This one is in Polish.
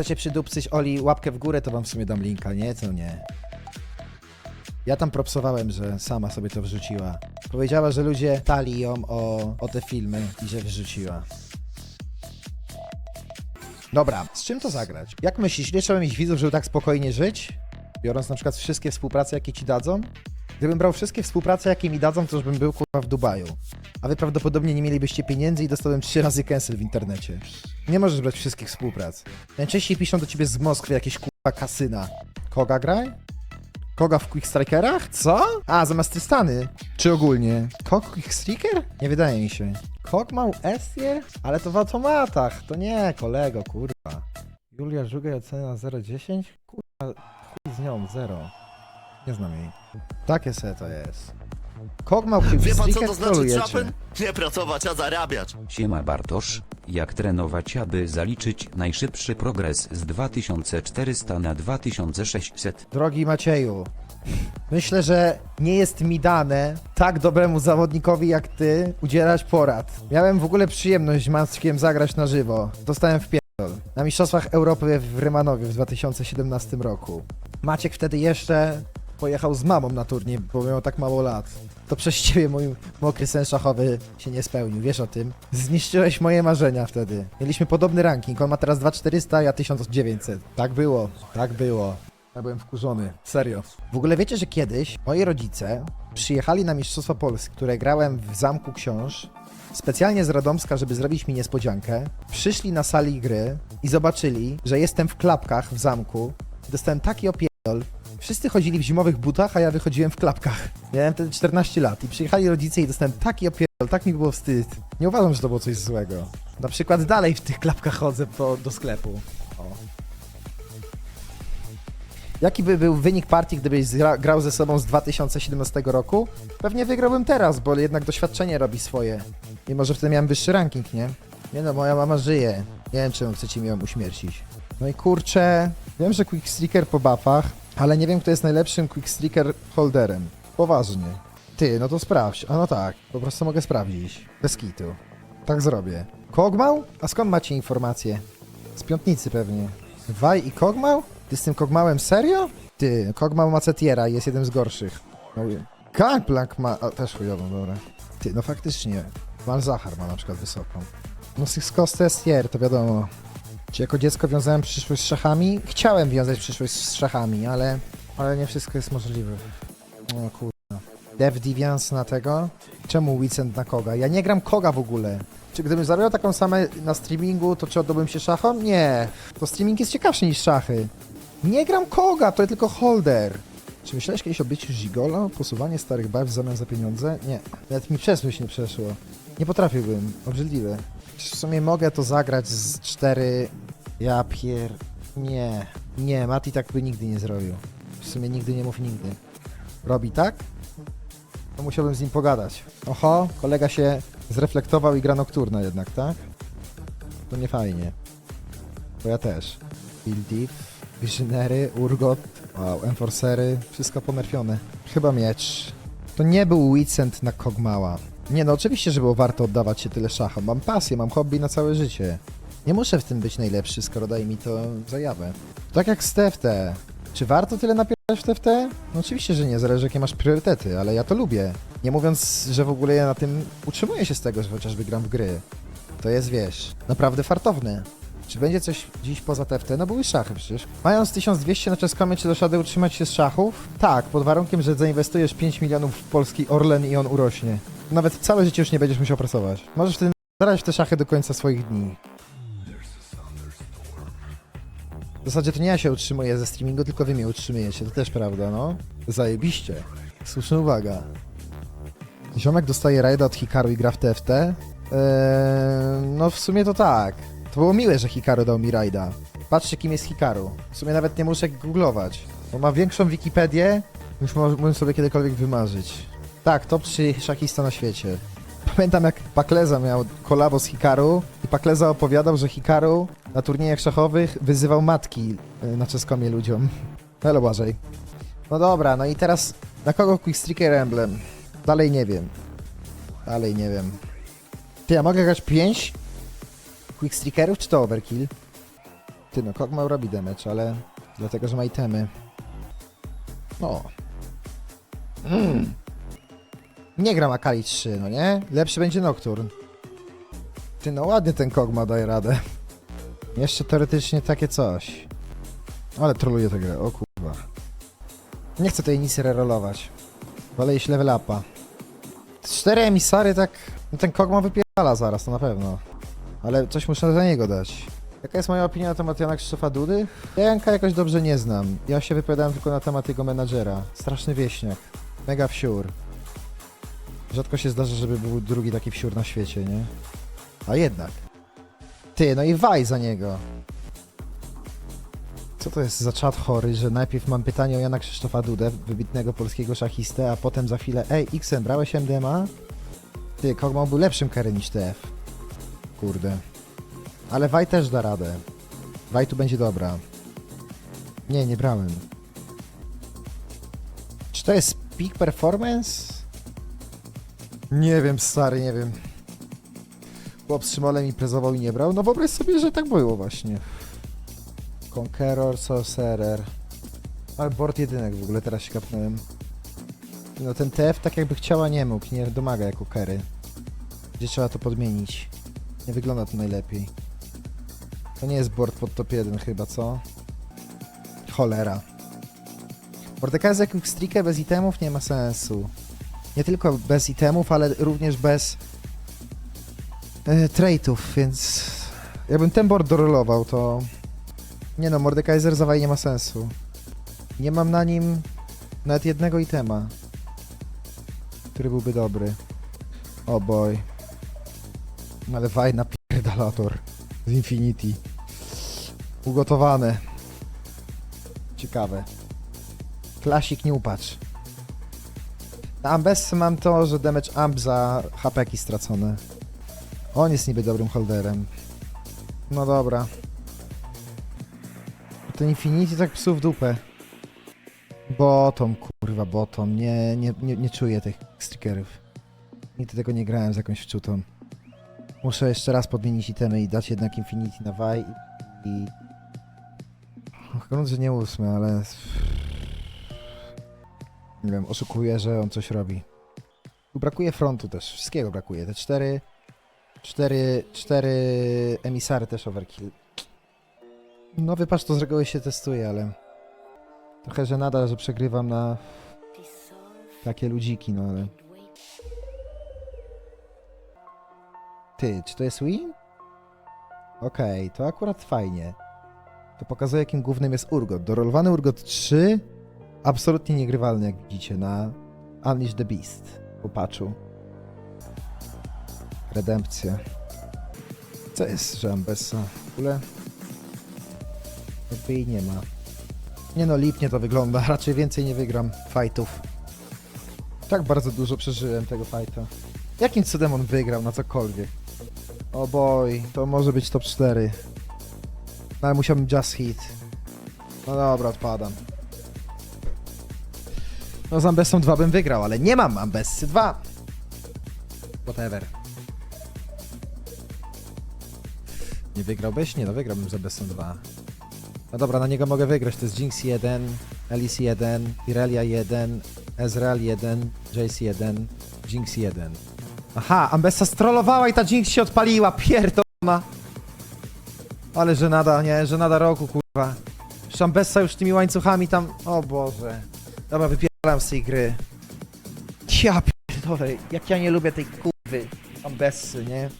chcecie przydupcyć Oli łapkę w górę, to wam w sumie dam linka, nie? To nie. Ja tam propsowałem, że sama sobie to wrzuciła. Powiedziała, że ludzie tali ją o, o te filmy i że wrzuciła. Dobra, z czym to zagrać? Jak myślisz, ile trzeba mieć widzów, żeby tak spokojnie żyć? Biorąc na przykład wszystkie współprace, jakie ci dadzą? Gdybym brał wszystkie współprace, jakie mi dadzą, to już bym był kurwa w Dubaju. A wy prawdopodobnie nie mielibyście pieniędzy i dostałem trzy razy cancel w internecie. Nie możesz brać wszystkich współprac. Najczęściej piszą do ciebie z Moskwy jakieś kurwa kasyna. Koga graj? Koga w Quick Strikerach? Co? A, zamiast Tristany. Czy ogólnie? Kog Quick Striker? Nie wydaje mi się. Kog mał Estier? Ale to w automatach. To nie, kolego, kurwa. Julia Żugaj ocena 0,10? Kurwa, chuj z nią, 0. Nie znam jej. Takie se to jest. Kog mał Quick Wie pan co to znaczy? Nie pracować, a zarabiać. Siema Bartosz, jak trenować aby zaliczyć najszybszy progres z 2400 na 2600? Drogi Macieju, myślę, że nie jest mi dane tak dobremu zawodnikowi jak ty udzielać porad. Miałem w ogóle przyjemność z Mackiem zagrać na żywo. Dostałem w pierdol. Na Mistrzostwach Europy w Rymanowie w 2017 roku. Maciek wtedy jeszcze pojechał z mamą na turniej, bo miał tak mało lat. To przez ciebie mój mokry sen szachowy się nie spełnił, wiesz o tym? Zniszczyłeś moje marzenia wtedy. Mieliśmy podobny ranking, on ma teraz 2400, ja 1900. Tak było, tak było. Ja byłem wkurzony, serio. W ogóle wiecie, że kiedyś moi rodzice przyjechali na Mistrzostwa Polski, które grałem w Zamku Książ, specjalnie z Radomska, żeby zrobić mi niespodziankę. Przyszli na sali gry i zobaczyli, że jestem w klapkach w zamku. Dostałem taki opierdol. Wszyscy chodzili w zimowych butach, a ja wychodziłem w klapkach. Miałem wtedy 14 lat i przyjechali rodzice i dostałem taki opierdol, tak mi było wstyd. Nie uważam, że to było coś złego. Na przykład dalej w tych klapkach chodzę po, do sklepu. O. Jaki by był wynik partii, gdybyś grał ze sobą z 2017 roku? Pewnie wygrałbym teraz, bo jednak doświadczenie robi swoje. Mimo, że wtedy miałem wyższy ranking, nie? Nie no, moja mama żyje. Nie wiem, czemu chcecie mi ją uśmiercić. No i kurczę, wiem, że Quick Streaker po buffach, ale nie wiem, kto jest najlepszym Quick Streaker holderem. Poważnie. Ty, no to sprawdź. A no tak, po prostu mogę sprawdzić. Bez kitu. Tak zrobię. Kogmał? A skąd macie informacje? Z piątnicy pewnie. Waj i Kogmał? Ty z tym Kogmałem serio? Ty, Kogmał ma Cetiera i jest jeden z gorszych. No, Gangplank ma... A, też chujową, dobra. Ty, no faktycznie. Malzahar ma na przykład wysoką. No to jest tier, to wiadomo. Czy jako dziecko wiązałem przyszłość z szachami? Chciałem wiązać przyszłość z szachami, ale... Ale nie wszystko jest możliwe. O kurwa. Dev Deviance na tego? Czemu Wicent na Koga? Ja nie gram Koga w ogóle. Czy gdybym zarabiał taką samę na streamingu, to czy oddałbym się szachom? Nie. To streaming jest ciekawszy niż szachy. Nie gram Koga, to tylko holder. Czy myślałeś kiedyś o byciu Gigolo? Posuwanie starych barw w zamian za pieniądze? Nie. Nawet mi przez myśl nie przeszło. Nie potrafiłbym. Obrzydliwe. W sumie mogę to zagrać z cztery... Ja pier... Nie. Nie, Mati tak by nigdy nie zrobił. W sumie nigdy nie mów nigdy. Robi tak? To musiałbym z nim pogadać. Oho, kolega się zreflektował i gra nokturna jednak, tak? To nie fajnie. Bo ja też. Build Deep, Visionary, Urgot, wow, Enforcery, wszystko ponerfione. Chyba miecz. To nie był Wicent na Kogmała. Nie no, oczywiście, że było warto oddawać się tyle szachom. Mam pasję, mam hobby na całe życie. Nie muszę w tym być najlepszy, skoro daje mi to zajawę. Tak jak z TFT. Czy warto tyle napierdać w TFT? No oczywiście, że nie, zależy jakie masz priorytety, ale ja to lubię. Nie mówiąc, że w ogóle ja na tym utrzymuję się z tego, że chociażby gram w gry. To jest, wiesz, naprawdę fartowne. Czy będzie coś dziś poza TFT? No były szachy przecież. Mając 1200 na czeskomie, czy dasz radę utrzymać się z szachów? Tak, pod warunkiem, że zainwestujesz 5 milionów w polski Orlen i on urośnie. Nawet całe życie już nie będziesz musiał pracować. Możesz wtedy zarać w te szachy do końca swoich dni. W zasadzie to nie ja się utrzymuję ze streamingu, tylko wy mnie utrzymujecie, to też prawda, no. Zajebiście. Słuszna uwaga. Ziomek dostaje rajda od Hikaru i gra w TFT? Eee, no w sumie to tak. To było miłe, że Hikaru dał mi rajda. Patrzcie kim jest Hikaru. W sumie nawet nie muszę googlować. Bo ma większą Wikipedię, niż mógłbym sobie kiedykolwiek wymarzyć. Tak, top 3 szachista na świecie. Pamiętam jak Pakleza miał kolabo z Hikaru i Pakleza opowiadał, że Hikaru na turniejach szachowych wyzywał matki y, na czeskomie ludziom. Hello Błażej. No dobra, no i teraz na kogo Quickstreaker Emblem? Dalej nie wiem. Dalej nie wiem. Ty, ja mogę grać 5 Quickstreakerów czy to overkill? Ty no, Kog'Maw robi damage, ale dlatego, że ma itemy. O. Mm. Nie gram Akali 3, no nie? Lepszy będzie Nocturne. Ty no, ładnie ten Kog'Maw daje radę. Jeszcze teoretycznie takie coś. Ale troluję tę grę, o kurwa. Nie chcę tej nisy rerolować. Wolę iść level upa. Cztery emisary tak... No ten Kog'Maw wypierdala zaraz, to na pewno. Ale coś muszę za niego dać. Jaka jest moja opinia na temat Jana Krzysztofa Dudy? Ja Janka jakoś dobrze nie znam. Ja się wypowiadałem tylko na temat jego menadżera. Straszny wieśniak. Mega wsiur. Rzadko się zdarza, żeby był drugi taki wsiur na świecie, nie? A jednak. Ty, no i waj za niego. Co to jest za czat chory, że najpierw mam pytanie o Jana Krzysztofa Dudę, wybitnego polskiego szachistę, a potem za chwilę Ej, XM, brałeś MDMA? Ty, Kog'Maw był lepszym carry niż TF. Kurde. Ale Waj też da radę. Waj tu będzie dobra. Nie, nie brałem. Czy to jest peak performance? Nie wiem, stary, nie wiem. Chłop z Szymolem imprezował i nie brał. No wyobraź sobie, że tak było właśnie. Conqueror, Sorcerer. Ale board jedynek w ogóle, teraz się kapnąłem. No ten TF tak jakby chciała nie mógł, nie domaga jako carry. Gdzie trzeba to podmienić. Nie wygląda to najlepiej. To nie jest board pod top 1 chyba, co? Cholera. Mordekaiser Quickstrike bez itemów nie ma sensu. Nie tylko bez itemów, ale również bez e, traitów, więc jakbym ten board dorolował, to nie no, Mordekaiser zawaj nie ma sensu. Nie mam na nim nawet jednego itema, który byłby dobry. O boy. Ale fajna pierdalator z Infinity. Ugotowane. Ciekawe. Klasik nie upatrz. Na Ambessy mam to, że damage amp za HP stracone. On jest niby dobrym holderem. No dobra. Ten Infinity tak psu w dupę. Bottom, kurwa, bottom. Nie, nie, nie, nie czuję tych stickerów. Nigdy tego nie grałem z jakąś wczutą. Muszę jeszcze raz podmienić itemy i dać jednak Infinity na Vaj i... i... Grunt, że nie ósmy, ale... Nie wiem, oszukuję, że on coś robi. Tu brakuje frontu też, wszystkiego brakuje. Te cztery... Cztery... Cztery emisary też overkill. No wypatrz, to z reguły się testuje, ale... Trochę żenada, że przegrywam na takie ludziki, no ale... Ty, czy to jest win? Okej, to akurat fajnie. To pokazuje, jakim głównym jest Urgot. Dorolowany Urgot 3, absolutnie niegrywalny, jak widzicie, na Unleash the Beast po patchu. Redempcja. Co jest, że Ambessa? W ogóle... Jakby jej nie ma. Nie no, lipnie to wygląda. Raczej więcej nie wygram fightów. Tak bardzo dużo przeżyłem tego fighta. Jakim cudem on wygrał na cokolwiek? O boy, to może być top 4. No ale musiałbym just hit. No dobra, odpadam. No z Ambessą 2 bym wygrał, ale nie mam Ambessy 2. Whatever. Nie wygrałbyś? Nie, no wygrałbym z Ambessą 2. No dobra, na niego mogę wygrać. To jest Jinx 1, Alice 1, Irelia 1, Ezreal 1, Jace 1, Jinx 1. Aha, Ambessa strollowała i ta Jinx się odpaliła, pierdolona. Ale żenada, nie, żenada roku, kurwa. Już Ambessa już tymi łańcuchami tam, o Boże. Dobra, wypierdalam z tej gry. Ja pierdolę, jak ja nie lubię tej kurwy Ambessy, nie?